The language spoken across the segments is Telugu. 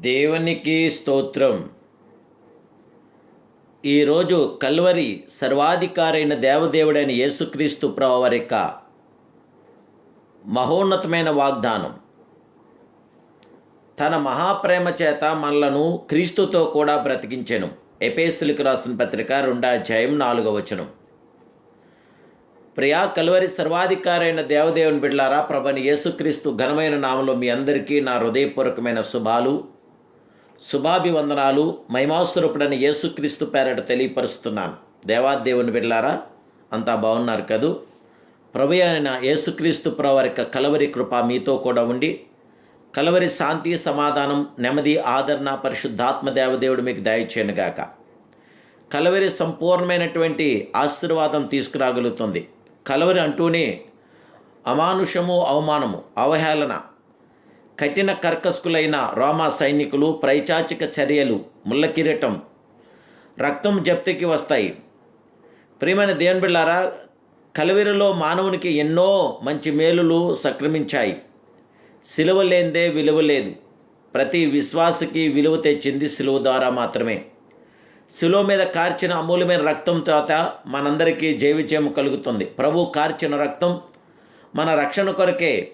దేవునికి స్తోత్రం. ఈరోజు కల్వరి సర్వాధికారైన దేవదేవుడైన యేసుక్రీస్తు ప్రభు యొక్క మహోన్నతమైన వాగ్దానం. తన మహాప్రేమ చేత మనలను క్రీస్తుతో కూడా బ్రతికించెను. ఎపేసులకు రాసిన పత్రిక రెండో అధ్యాయం నాలుగవ వచనం. ప్రియా కలువరి సర్వాధికారైన దేవదేవుని బిడ్లారా ప్రభని యేసుక్రీస్తు ఘనమైన నామలో మీ అందరికీ నా హృదయపూర్వకమైన శుభాలు. శుభాభివందనాలు. మహిమాస్వరూపుడని యేసుక్రీస్తు పేరట తెలియపరుస్తున్నాను. దేవాదేవుని బిడ్లారా అంతా బాగున్నారు కదూ? ప్రభు అయిన యేసుక్రీస్తు ప్రవరిక యొక్క కలవరి కృప మీతో కూడా ఉండి కలవరి శాంతి సమాధానం నెమ్మది ఆదరణ పరిశుద్ధాత్మ దేవదేవుడు మీకు దయచేయనుగాక కలవరి సంపూర్ణమైనటువంటి ఆశీర్వాదం తీసుకురాగలుగుతుంది. కలవరి అంటూనే అమానుషము అవమానము అవహేళన కఠిన కర్కస్కులైన రోమా సైనికులు ప్రైచాచిక చర్యలు ముళ్ళ కిరీటం రక్తం జప్తికి వస్తాయి. ప్రియమైన దేవుని బిళ్ళారా కలవరిలో మానవునికి ఎన్నో మంచి మేలులు సక్రమించాయి. సిలువ లేనిదే విలువ లేదు. ప్రతి విశ్వాసకి విలువ తెచ్చింది సిలువ ద్వారా మాత్రమే. శిలువ మీద కార్చిన అమూల్యమైన రక్తం తోత మనందరికీ జైవిజయం కలుగుతుంది. ప్రభు కార్చిన రక్తం మన రక్షణ కొరకే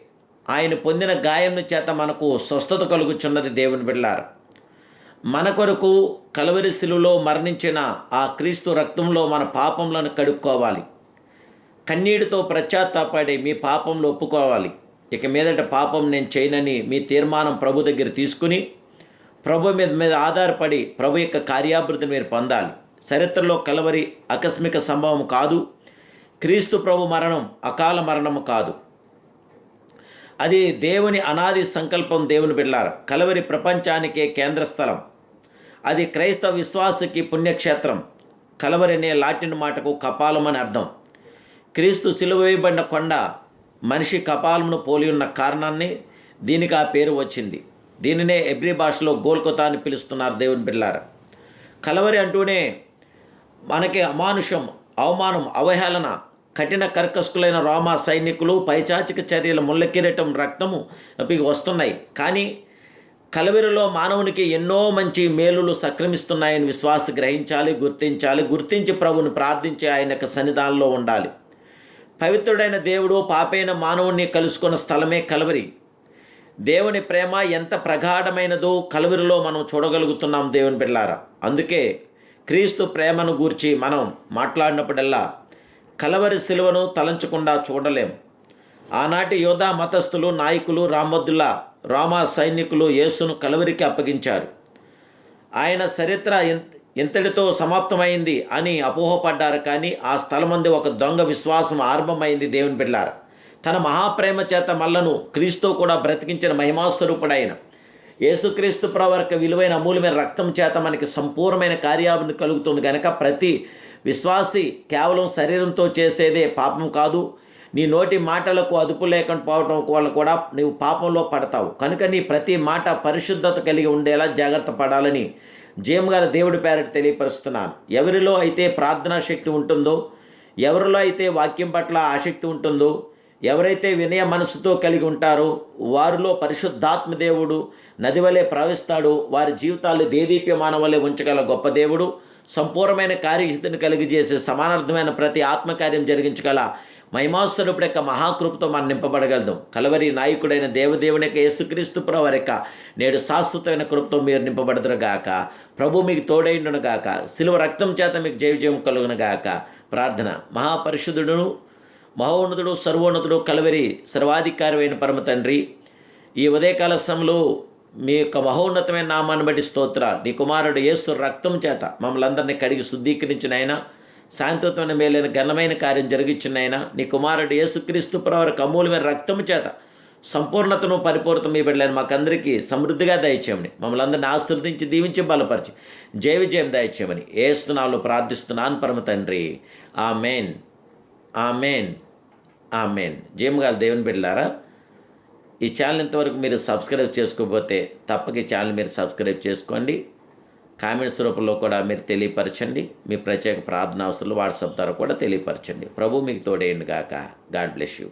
ఆయన పొందిన గాయం చేత మనకు స్వస్థత కలుగుచున్నది దేవుని బిళ్ళారు మన కొరకు కలవరి శిలువలో మరణించిన ఆ క్రీస్తు రక్తంలో మన పాపములను కడుక్కోవాలి. కన్నీటితో ప్రత్యాత్తాపడి మీ పాపంలో ఒప్పుకోవాలి. ఇక మీదట పాపం నేను చేయనని మీ తీర్మానం ప్రభు దగ్గర తీసుకుని ప్రభు మీద మీద ఆధారపడి ప్రభు యొక్క కార్యాభివృద్ధిని మీరు పొందాలి. చరిత్రలో కలవరి ఆకస్మిక సంభవం కాదు. క్రీస్తు ప్రభు మరణం అకాల మరణము కాదు. అది దేవుని అనాది సంకల్పం దేవుని బిడ్డారు కలవరి ప్రపంచానికే కేంద్ర స్థలం అది క్రైస్తవ విశ్వాసకి పుణ్యక్షేత్రం. కలవరి అనే లాటిన్ మాటకు కపాలం అని అర్థం. క్రీస్తు సిలువేయబడిన కొండ మనిషి కపాలమును పోలి ఉన్న కారణాన్ని దీనికి ఆ పేరు వచ్చింది. దీనినే ఎబ్రి భాషలో గోల్కొతా అని పిలుస్తున్నారు దేవుని బిడ్డారు కలవరి అంటూనే మనకి అమానుషం అవమానం అవహేళన కఠిన కర్కశకులైన రోమా సైనికులు పైచాచిక చర్యల ముళ్ళకిరటం రక్తము వస్తున్నాయి. కానీ కలవిరిలో మానవునికి ఎన్నో మంచి మేలులు సక్రమిస్తున్నాయని విశ్వాస గ్రహించాలి గుర్తించాలి. గుర్తించి ప్రభుని ప్రార్థించి ఆయన యొక్క సన్నిధానంలో ఉండాలి. పవిత్రుడైన దేవుడు పాపైన మానవుణ్ణి కలుసుకున్న స్థలమే కలవరి. దేవుని ప్రేమ ఎంత ప్రగాఢమైనదో కలవరిలో మనం చూడగలుగుతున్నాం దేవుని బిడ్డారా అందుకే క్రీస్తు ప్రేమను గూర్చి మనం మాట్లాడినప్పుడల్లా కలవరి శిలువను తలంచకుండా చూడలేం. ఆనాటి యోధా మతస్థులు నాయకులు రామద్దుల్లా రామా సైనికులు యేసును కలవరికి అప్పగించారు. ఆయన చరిత్ర ఇంతటితో సమాప్తమైంది అని అపోహపడ్డారు కానీ ఆ స్థలమంది ఒక దొంగ విశ్వాసం ఆరంభమైంది దేవుని బిడ్డారు తన మహాప్రేమ చేత మల్లను క్రీస్తు కూడా బ్రతికించిన మహిమాస్వరూపుడైన యేసుక్రీస్తు ప్రవర్క విలువైన అమూల్యమైన రక్తం చేత మనకి సంపూర్ణమైన కార్యాలను కలుగుతుంది కనుక ప్రతి విశ్వాసి కేవలం శరీరంతో చేసేదే పాపం కాదు. నీ నోటి మాటలకు అదుపు లేకుండా పోవటం వల్ల కూడా నీవు పాపంలో పడతావు. కనుక నీ ప్రతి మాట పరిశుద్ధత కలిగి ఉండేలా జాగ్రత్త పడాలని జీమగల దేవుడి పేరటి తెలియపరుస్తున్నాను. ఎవరిలో అయితే ప్రార్థనా శక్తి ఉంటుందో ఎవరిలో అయితే వాక్యం పట్ల ఆసక్తి ఉంటుందో ఎవరైతే వినయ మనసుతో కలిగి ఉంటారో వారిలో పరిశుద్ధాత్మ దేవుడు నది వలె ప్రవహిస్తాడు. వారి జీవితాలు దేదీప్యమానం వలె ఉంచగల గొప్ప దేవుడు. సంపూర్ణమైన కార్యసిద్ధిని కలిగజేసే సమానార్థమైన ప్రతి ఆత్మకార్యం జరిగించగల మహిమాస్వరూపుడు యొక్క మహాకృపతో మనం నింపబడగలదు కలవరి నాయకుడైన దేవదేవుని యొక్క యేసుక్రీస్తు ప్రవర్ యొక్క నేడు శాశ్వతమైన కృపతో మీరు నింపబడదురు గాక. ప్రభు మీకు తోడైండును గాక. సిలువ రక్తం చేత మీకు జయవిజయం కలుగునుగాక ప్రార్థన. మహాపరిశుద్ధుడును మహోన్నతుడు సర్వోన్నతుడు కలవరి సర్వాధికారమైన పరమ తండ్రి. ఈ ఉదయకాల సమయంలో మీ యొక్క మహోన్నతమైన నామాన్ని బట్టి స్తోత్ర నీ కుమారుడు యేసు రక్తం చేత మమ్మల్ని అందరినీ కడిగి శుద్ధీకరించిన ఆయన శాంతియుతమైన మేలైన ఘనమైన కార్యం జరిగించిన ఆయన నీ కుమారుడు యేసుక్రీస్తు ప్రవరకు అమూల్యమైన రక్తం చేత సంపూర్ణతను పరిపూర్ణత మీ బిడ్డలని మాకందరికీ సమృద్ధిగా దయచేయమని. మమ్మల్ని అందరినీ ఆశీర్వదించి దీవించి బలపరిచి జయ విజయం దయచేయమని. ఏస్తున్నాలో ప్రార్థిస్తున్నాను పరమ తండ్రి. ఆ మెయిన్ ఆ మెయిన్ ఆమెన్. మెయిన్ గారు దేవుని బిడ్డలారా ఈ ఛానల్ ఇంతవరకు మీరు సబ్స్క్రైబ్ చేసుకోకపోతే తప్పక ఈ ఛానల్ మీరు సబ్స్క్రైబ్ చేసుకోండి. కామెంట్స్ రూపంలో కూడా మీరు తెలియపరచండి. మీ ప్రత్యేక ప్రార్థన అవసరాలు వాట్సాప్ ద్వారా కూడా తెలియపరచండి. ప్రభు మీకు తోడేయండి గాక గాడ్ బ్లెస్ యూ.